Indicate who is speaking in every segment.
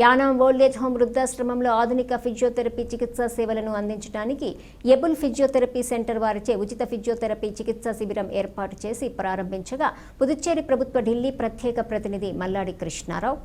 Speaker 1: Yanam old age home వృద్ధాశ్రమంలో ఆధునిక physiotherapy చికిత్సా సేవలను అందించడానికి ఎబుల్ ఫిజియోథెరపీ సెంటర్ వారిచే ఉచిత ఫిజియోథెరపీ చికిత్సా శిబిరం ఏర్పాటు చేసి ప్రారంభించగా పుదుచ్చేరి ప్రభుత్వ ఢిల్లీ ప్రత్యేక ప్రతినిధి Malladi Krishnarao.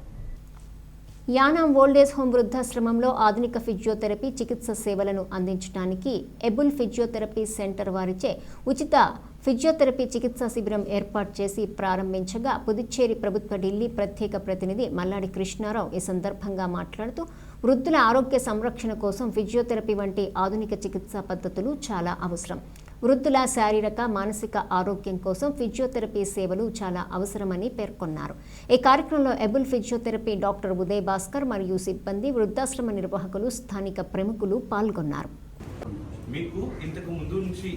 Speaker 1: Yanam old age home వృద్ధాశ్రమంలో ఆధునిక ఫిజియోథెరపీ చికిత్స సేవలను అందించడానికి ఎబుల్ ఫిజియోథెరపీ సెంటర్ వారిచే ఉచిత ఫిజియోథెరపీ చికిత్సా శిబిరం ఏర్పాటు చేసి ప్రారంభించగా పుదుచ్చేరి ప్రభుత్వ ఢిల్లీ ప్రత్యేక ప్రతినిధి మల్లాడి కృష్ణారావు ఈ సందర్భంగా మాట్లాడుతూ వృద్ధుల ఆరోగ్య సంరక్షణ కోసం ఫిజియోథెరపీ వంటి ఆధునిక చికిత్సా పద్ధతులు చాలా అవసరం. వృద్ధుల శారీరక మానసిక ఆరోగ్యం కోసం ఫిజియోథెరపీ సేవలు చాలా అవసరమని పేర్కొన్నారు. ఈ కార్యక్రమంలో able physiotherapy doctor Uday Bhaskar మరియు సిబ్బంది వృద్ధాశ్రమ నిర్వాహకులు స్థానిక ప్రముఖులు పాల్గొన్నారు.
Speaker 2: మీకు ఇంతకు ముందు నుంచి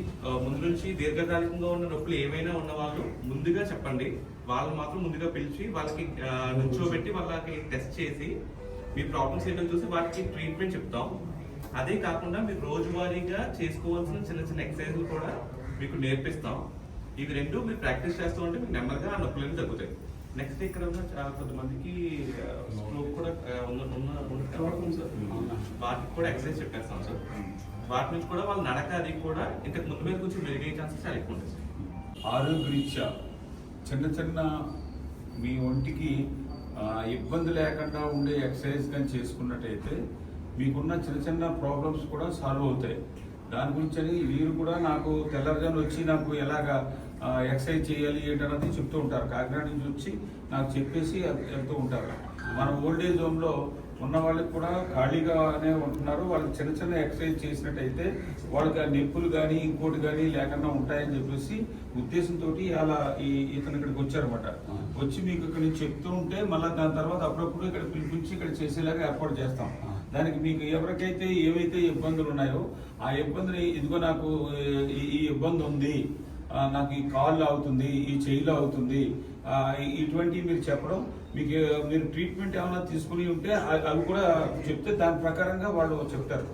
Speaker 2: ముందు నుంచి దీర్ఘకాలికంగా ఉన్న నొప్పులు ఏమైనా ఉన్న వాళ్ళు ముందుగా చెప్పండి. వాళ్ళు మాత్రం ముందుగా పిలిచి వాళ్ళకి నుంచోబెట్టి వాళ్ళకి టెస్ట్ చేసి మీ ప్రాబ్లమ్స్ ఏంటో చూసి వాటికి ట్రీట్మెంట్ చెప్తాం. అదే కాకుండా మీరు రోజువారీగా చేసుకోవాల్సిన చిన్న చిన్న ఎక్సర్సైజ్లు కూడా మీకు నేర్పిస్తాం. ఇవి రెండు మీరు ప్రాక్టీస్ చేస్తూ ఉంటే మీకు నెమ్మదిగా ఆ నొప్పులన్నీ తగ్గుతాయి. నెక్స్ట్ ఇక్కడ ఉన్న చాలా కొంతమందికి స్ట్రోక్ కూడా ఉన్న ఉన్న సార్. వాటికి కూడా ఎక్సర్సైజ్ చెప్పేస్తాం సార్. వాటి నుంచి కూడా వాళ్ళ నడక అది కూడా ఇంతకు ముందు మీద కొంచెం మెరుగే ఛాన్సెస్ చాలా ఎక్కువ ఉంటుంది సార్.
Speaker 3: ఆరోగ్యరీత్యా చిన్న చిన్న మీ ఒంటికి ఇబ్బంది లేకుండా ఉండే ఎక్సర్సైజ్ కానీ చేసుకున్నట్టయితే మీకున్న చిన్న చిన్న ప్రాబ్లమ్స్ కూడా సాల్వ్ అవుతాయి. దాని గురించి అని వీరు కూడా నాకు తెల్లవారుజామున వచ్చి నాకు ఎలాగా ఎక్సర్సైజ్ చేయాలి ఏంటన్నది చెప్తూ ఉంటారు. కాకినాడ నుంచి వచ్చి నాకు చెప్పేసి వెళ్తూ ఉంటారు. మన ఓల్డ్ ఏజ్ హోమ్లో ఉన్న వాళ్ళకి కూడా ఖాళీగానే ఉంటున్నారు. వాళ్ళకి చిన్న చిన్న ఎక్సర్సైజ్ చేసినట్టయితే వాళ్ళకి ఆ నొప్పులు కానీ ఇంకోటి కానీ లేకుండా ఉంటాయని చెప్పేసి ఉద్దేశంతో అలా ఈ ఇతను ఇక్కడికి వచ్చారన్నమాట. వచ్చి మీకు ఇక్కడ నుంచి చెప్తూ ఉంటే మళ్ళీ దాని తర్వాత అప్పుడప్పుడు ఇక్కడ పిలిపించి ఇక్కడ చేసేలాగా ఏర్పాటు చేస్తాం. దానికి మీకు ఎవరికైతే ఏవైతే ఇబ్బందులు ఉన్నాయో ఆ ఇబ్బందిని ఇదిగో నాకు ఈ- ఈ ఇబ్బంది ఉంది నాకు ఈ కాళ్ళు అవుతుంది ఈ చెయ్యిలో అవుతుంది ఇటువంటివి మీరు చెప్పడం మీకు మీరు ట్రీట్మెంట్ ఏమైనా తీసుకుని ఉంటే అవి కూడా చెప్తే దాని ప్రకారంగా వాళ్ళు చెప్తారు.